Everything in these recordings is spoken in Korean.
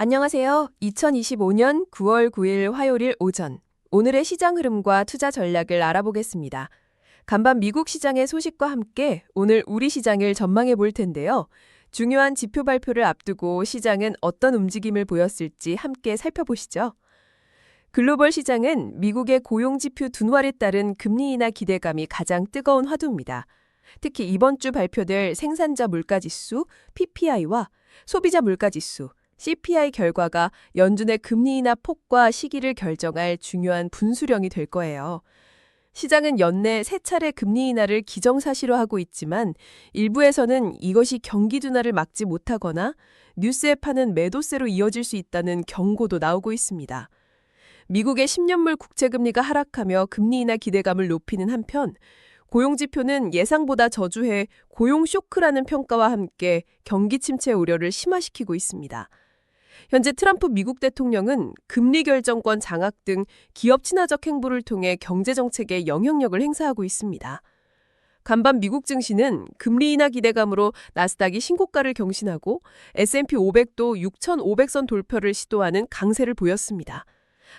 안녕하세요. 2025년 9월 9일 화요일 오전 오늘의 시장 흐름과 투자 전략을 알아보겠습니다. 간밤 미국 시장의 소식과 함께 오늘 우리 시장을 전망해 볼 텐데요. 중요한 지표 발표를 앞두고 시장은 어떤 움직임을 보였을지 함께 살펴보시죠. 글로벌 시장은 미국의 고용 지표 둔화에 따른 금리 인하 기대감이 가장 뜨거운 화두입니다. 특히 이번 주 발표될 생산자 물가 지수 PPI와 소비자 물가 지수 CPI 결과가 연준의 금리 인하 폭과 시기를 결정할 중요한 분수령이 될 거예요. 시장은 연내 세 차례 금리 인하를 기정사실화하고 있지만 일부에서는 이것이 경기 둔화를 막지 못하거나 뉴스에 파는 매도세로 이어질 수 있다는 경고도 나오고 있습니다. 미국의 10년물 국채 금리가 하락하며 금리 인하 기대감을 높이는 한편 고용 지표는 예상보다 저주해 고용 쇼크라는 평가와 함께 경기 침체 우려를 심화시키고 있습니다. 현재 트럼프 미국 대통령은 금리 결정권 장악 등 기업 친화적 행보를 통해 경제 정책에 영향력을 행사하고 있습니다. 간밤 미국 증시는 금리 인하 기대감으로 나스닥이 신고가를 경신하고 S&P 500도 6,500선 돌파를 시도하는 강세를 보였습니다.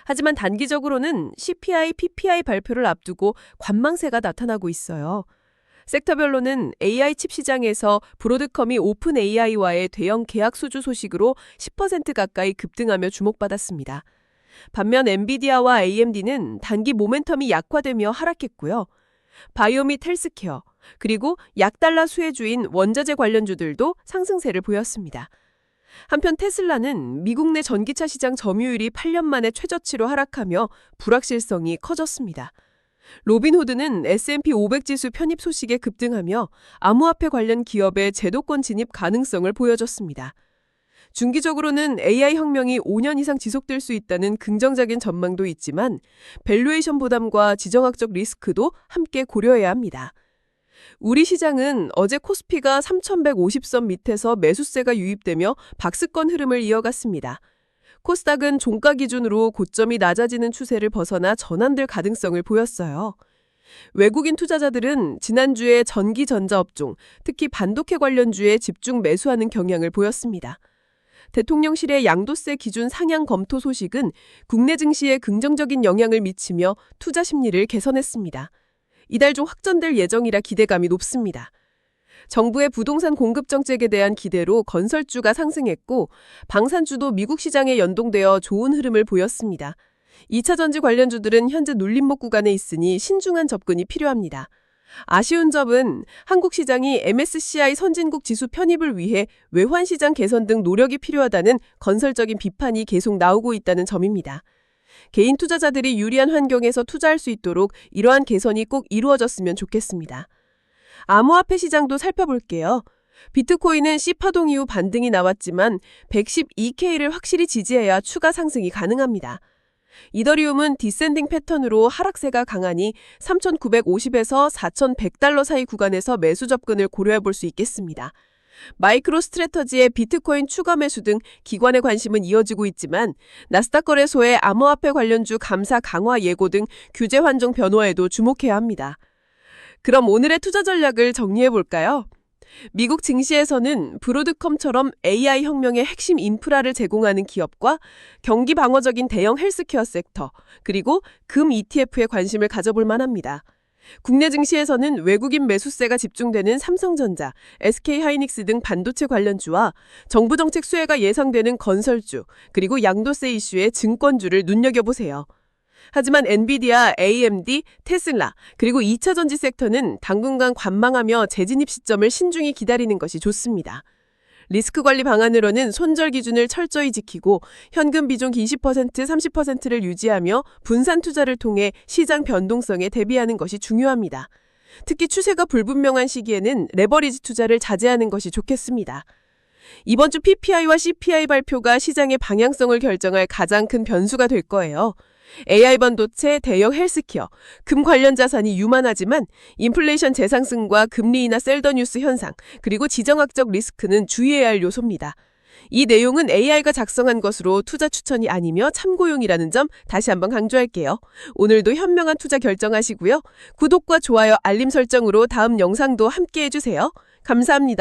하지만 단기적으로는 CPI, PPI 발표를 앞두고 관망세가 나타나고 있어요. 섹터별로는 AI 칩 시장에서 브로드컴이 오픈 AI와의 대형 계약 수주 소식으로 10% 가까이 급등하며 주목받았습니다. 반면 엔비디아와 AMD는 단기 모멘텀이 약화되며 하락했고요. 바이오 및 헬스케어, 그리고 약달러 수혜주인 원자재 관련주들도 상승세를 보였습니다. 한편 테슬라는 미국 내 전기차 시장 점유율이 8년 만에 최저치로 하락하며 불확실성이 커졌습니다. 로빈후드는 S&P 500 지수 편입 소식에 급등하며 암호화폐 관련 기업의 제도권 진입 가능성을 보여줬습니다. 중기적으로는 AI 혁명이 5년 이상 지속될 수 있다는 긍정적인 전망도 있지만 밸류에이션 부담과 지정학적 리스크도 함께 고려해야 합니다. 우리 시장은 어제 코스피가 3,150선 밑에서 매수세가 유입되며 박스권 흐름을 이어갔습니다. 코스닥은 종가 기준으로 고점이 낮아지는 추세를 벗어나 전환될 가능성을 보였어요. 외국인 투자자들은 지난주에 전기 전자 업종, 특히 반도체 관련주에 집중 매수하는 경향을 보였습니다. 대통령실의 양도세 기준 상향 검토 소식은 국내 증시에 긍정적인 영향을 미치며 투자 심리를 개선했습니다. 이달 중 확전될 예정이라 기대감이 높습니다. 정부의 부동산 공급 정책에 대한 기대로 건설주가 상승했고 방산주도 미국 시장에 연동되어 좋은 흐름을 보였습니다. 2차 전지 관련주들은 현재 눌림목 구간에 있으니 신중한 접근이 필요합니다. 아쉬운 점은 한국 시장이 MSCI 선진국 지수 편입을 위해 외환 시장 개선 등 노력이 필요하다는 건설적인 비판이 계속 나오고 있다는 점입니다. 개인 투자자들이 유리한 환경에서 투자할 수 있도록 이러한 개선이 꼭 이루어졌으면 좋겠습니다. 암호화폐 시장도 살펴볼게요. 비트코인은 C파동 이후 반등이 나왔지만 112K를 확실히 지지해야 추가 상승이 가능합니다. 이더리움은 디센딩 패턴으로 하락세가 강하니 3,950에서 4,100달러 사이 구간에서 매수 접근을 고려해 볼 수 있겠습니다. 마이크로 스트레터지의 비트코인 추가 매수 등 기관의 관심은 이어지고 있지만 나스닥 거래소의 암호화폐 관련주 감사 강화 예고 등 규제 환경 변화에도 주목해야 합니다. 그럼 오늘의 투자 전략을 정리해 볼까요? 미국 증시에서는 브로드컴처럼 AI 혁명의 핵심 인프라를 제공하는 기업과 경기 방어적인 대형 헬스케어 섹터, 그리고 금 ETF에 관심을 가져볼 만합니다. 국내 증시에서는 외국인 매수세가 집중되는 삼성전자, SK하이닉스 등 반도체 관련주와 정부 정책 수혜가 예상되는 건설주, 그리고 양도세 이슈의 증권주를 눈여겨보세요. 하지만 엔비디아, AMD, 테슬라, 그리고 2차 전지 섹터는 당분간 관망하며 재진입 시점을 신중히 기다리는 것이 좋습니다. 리스크 관리 방안으로는 손절 기준을 철저히 지키고 현금 비중 20% 30%를 유지하며 분산 투자를 통해 시장 변동성에 대비하는 것이 중요합니다. 특히 추세가 불분명한 시기에는 레버리지 투자를 자제하는 것이 좋겠습니다. 이번 주 PPI와 CPI 발표가 시장의 방향성을 결정할 가장 큰 변수가 될 거예요. AI 반도체, 대형 헬스케어, 금 관련 자산이 유만하지만 인플레이션 재상승과 금리 인하 셀더 뉴스 현상, 그리고 지정학적 리스크는 주의해야 할 요소입니다. 이 내용은 AI가 작성한 것으로 투자 추천이 아니며 참고용이라는 점 다시 한번 강조할게요. 오늘도 현명한 투자 결정하시고요. 구독과 좋아요, 알림 설정으로 다음 영상도 함께 해주세요. 감사합니다.